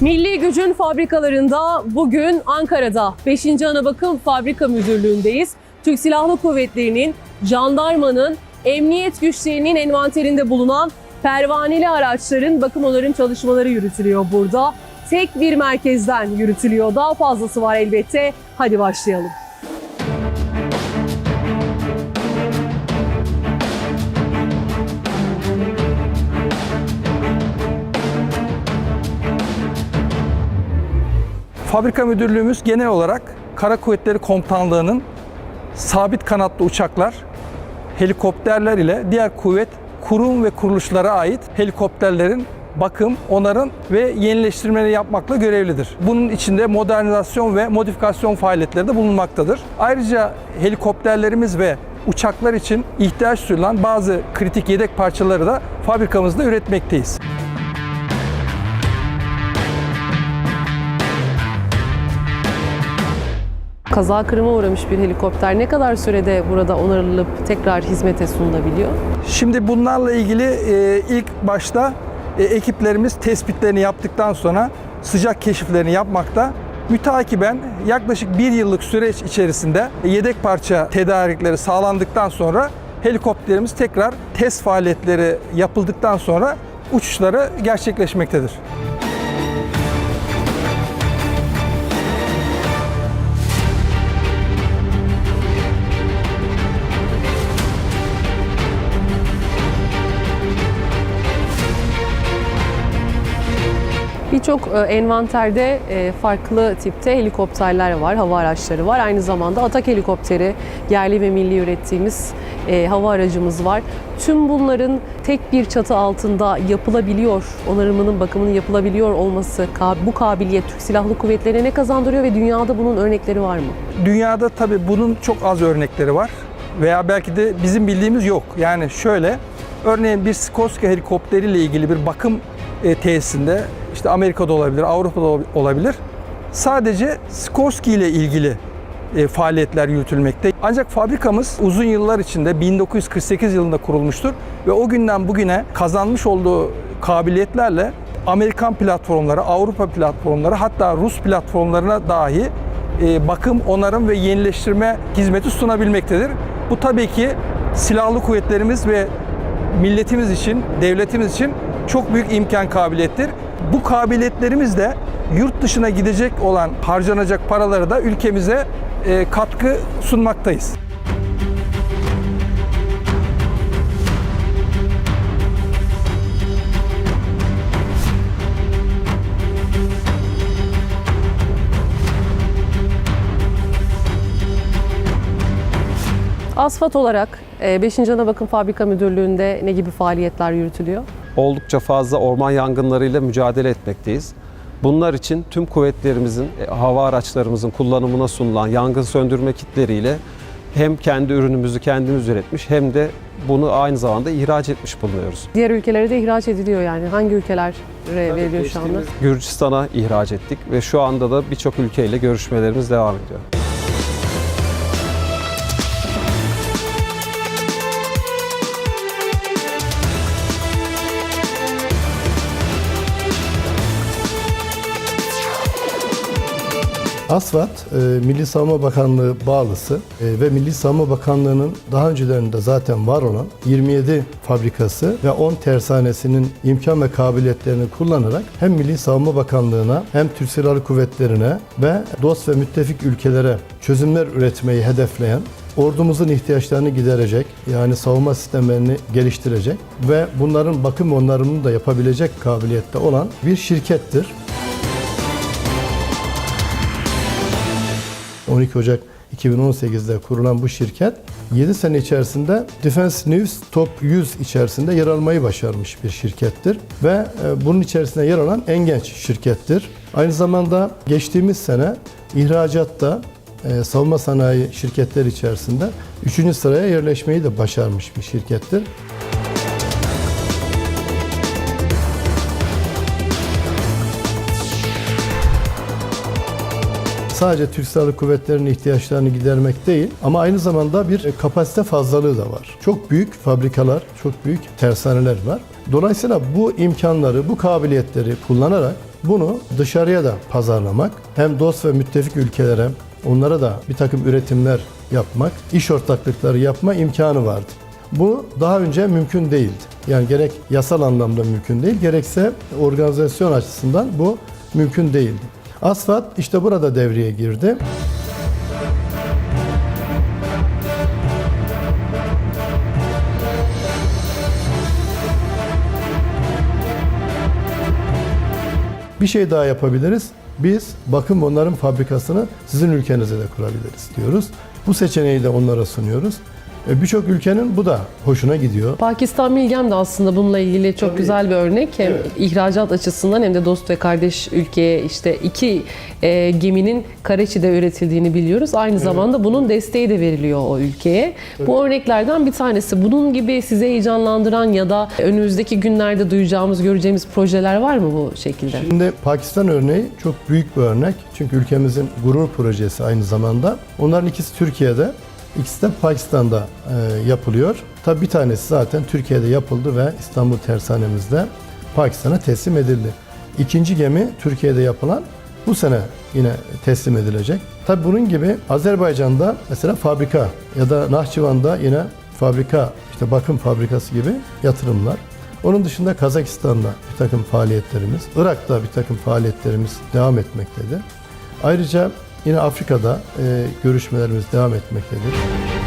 Milli Gücün fabrikalarında bugün Ankara'da 5. Anabakım Fabrika Müdürlüğü'ndeyiz. Türk Silahlı Kuvvetleri'nin, jandarmanın, emniyet güçlerinin envanterinde bulunan pervaneli araçların bakım onarım çalışmaları yürütülüyor burada. Tek bir merkezden yürütülüyor. Daha fazlası var elbette. Hadi başlayalım. Fabrika müdürlüğümüz genel olarak Kara Kuvvetleri Komutanlığı'nın sabit kanatlı uçaklar, helikopterler ile diğer kuvvet kurum ve kuruluşlara ait helikopterlerin bakım, onarım ve yenileştirmeleri yapmakla görevlidir. Bunun içinde modernizasyon ve modifikasyon faaliyetleri de bulunmaktadır. Ayrıca helikopterlerimiz ve uçaklar için ihtiyaç duyulan bazı kritik yedek parçaları da fabrikamızda üretmekteyiz. Kaza kırıma uğramış bir helikopter ne kadar sürede burada onarılıp tekrar hizmete sunulabiliyor? Şimdi bunlarla ilgili e, ilk başta e, ekiplerimiz tespitlerini yaptıktan sonra sıcak keşiflerini yapmakta. Mütakiben yaklaşık bir yıllık süreç içerisinde yedek parça tedarikleri sağlandıktan sonra helikopterimiz tekrar test faaliyetleri yapıldıktan sonra uçuşları gerçekleşmektedir. Birçok e, envanterde e, farklı tipte helikopterler var, hava araçları var. Aynı zamanda Atak helikopteri, yerli ve milli ürettiğimiz e, hava aracımız var. Tüm bunların tek bir çatı altında yapılabiliyor, onarımının, bakımının yapılabiliyor olması, bu kabiliyet Türk Silahlı Kuvvetleri'ne ne kazandırıyor ve dünyada bunun örnekleri var mı? Dünyada tabii bunun çok az örnekleri var veya belki de bizim bildiğimiz yok. Yani şöyle, örneğin bir Sikorsky helikopteriyle ilgili bir bakım tesisinde işte Amerika'da olabilir, Avrupa'da olabilir. Sadece Sikorsky ile ilgili e, faaliyetler yürütülmekte. Ancak fabrikamız uzun yıllar içinde 1948 yılında kurulmuştur ve o günden bugüne kazanmış olduğu kabiliyetlerle Amerikan platformları, Avrupa platformları hatta Rus platformlarına dahi e, bakım, onarım ve yenileştirme hizmeti sunabilmektedir. Bu tabii ki silahlı kuvvetlerimiz ve milletimiz için, devletimiz için çok büyük imkan kabiliyettir. Bu kabiliyetlerimiz de yurt dışına gidecek olan harcanacak paraları da ülkemize e, katkı sunmaktayız. Asfalt olarak 5. Anabakım Fabrika Müdürlüğü'nde ne gibi faaliyetler yürütülüyor? Oldukça fazla orman yangınlarıyla mücadele etmekteyiz. Bunlar için tüm kuvvetlerimizin, e, hava araçlarımızın kullanımına sunulan yangın söndürme kitleriyle hem kendi ürünümüzü kendimiz üretmiş hem de bunu aynı zamanda ihraç etmiş bulunuyoruz. Diğer ülkelere de ihraç ediliyor yani. Hangi ülkelere veriliyor şu anda? Gürcistan'a ihraç ettik ve şu anda da birçok ülkeyle görüşmelerimiz devam ediyor. ASVAT, e, Milli Savunma Bakanlığı bağlısı e, ve Milli Savunma Bakanlığı'nın daha öncelerinde zaten var olan 27 fabrikası ve 10 tersanesinin imkan ve kabiliyetlerini kullanarak hem Milli Savunma Bakanlığı'na hem Türk Silahlı Kuvvetleri'ne ve dost ve müttefik ülkelere çözümler üretmeyi hedefleyen ordumuzun ihtiyaçlarını giderecek, yani savunma sistemlerini geliştirecek ve bunların bakım onarımını da yapabilecek kabiliyette olan bir şirkettir. 12 Ocak 2018'de kurulan bu şirket 7 sene içerisinde Defense News Top 100 içerisinde yer almayı başarmış bir şirkettir ve e, bunun içerisinde yer alan en genç şirkettir. Aynı zamanda geçtiğimiz sene ihracatta e, savunma sanayi şirketleri içerisinde 3. sıraya yerleşmeyi de başarmış bir şirkettir. Sadece Türk Silahlı Kuvvetleri'nin ihtiyaçlarını gidermek değil ama aynı zamanda bir kapasite fazlalığı da var. Çok büyük fabrikalar, çok büyük tersaneler var. Dolayısıyla bu imkanları, bu kabiliyetleri kullanarak bunu dışarıya da pazarlamak, hem dost ve müttefik ülkelere onlara da bir takım üretimler yapmak, iş ortaklıkları yapma imkanı vardı. Bu daha önce mümkün değildi. Yani gerek yasal anlamda mümkün değil, gerekse organizasyon açısından bu mümkün değildi. Asfalt işte burada devreye girdi. Bir şey daha yapabiliriz. Biz bakım onların fabrikasını sizin ülkenize de kurabiliriz diyoruz. Bu seçeneği de onlara sunuyoruz. E, Birçok ülkenin bu da hoşuna gidiyor. Pakistan Milgem de aslında bununla ilgili çok güzel bir örnek. Hem ihracat açısından hem de dost ve kardeş ülkeye işte iki e, geminin Karaçi'de üretildiğini biliyoruz. Aynı zamanda bunun desteği de veriliyor o ülkeye. Bu örneklerden bir tanesi. Bunun gibi sizi heyecanlandıran ya da önümüzdeki günlerde duyacağımız, göreceğimiz projeler var mı bu şekilde? Şimdi Pakistan örneği çok büyük bir örnek. Çünkü ülkemizin gurur projesi aynı zamanda. Onların ikisi Türkiye'de, ikisi de Pakistan'da e, yapılıyor. Tabii bir tanesi zaten Türkiye'de yapıldı ve İstanbul Tersanemizde Pakistan'a teslim edildi. İkinci gemi Türkiye'de yapılan bu sene yine teslim edilecek. Tabii bunun gibi Azerbaycan'da mesela fabrika ya da Nahçıvan'da yine fabrika, işte bakım fabrikası gibi yatırımlar. Onun dışında Kazakistan'da bir takım faaliyetlerimiz, Irak'ta bir takım faaliyetlerimiz devam etmektedir. Ayrıca yine Afrika'da e, görüşmelerimiz devam etmektedir.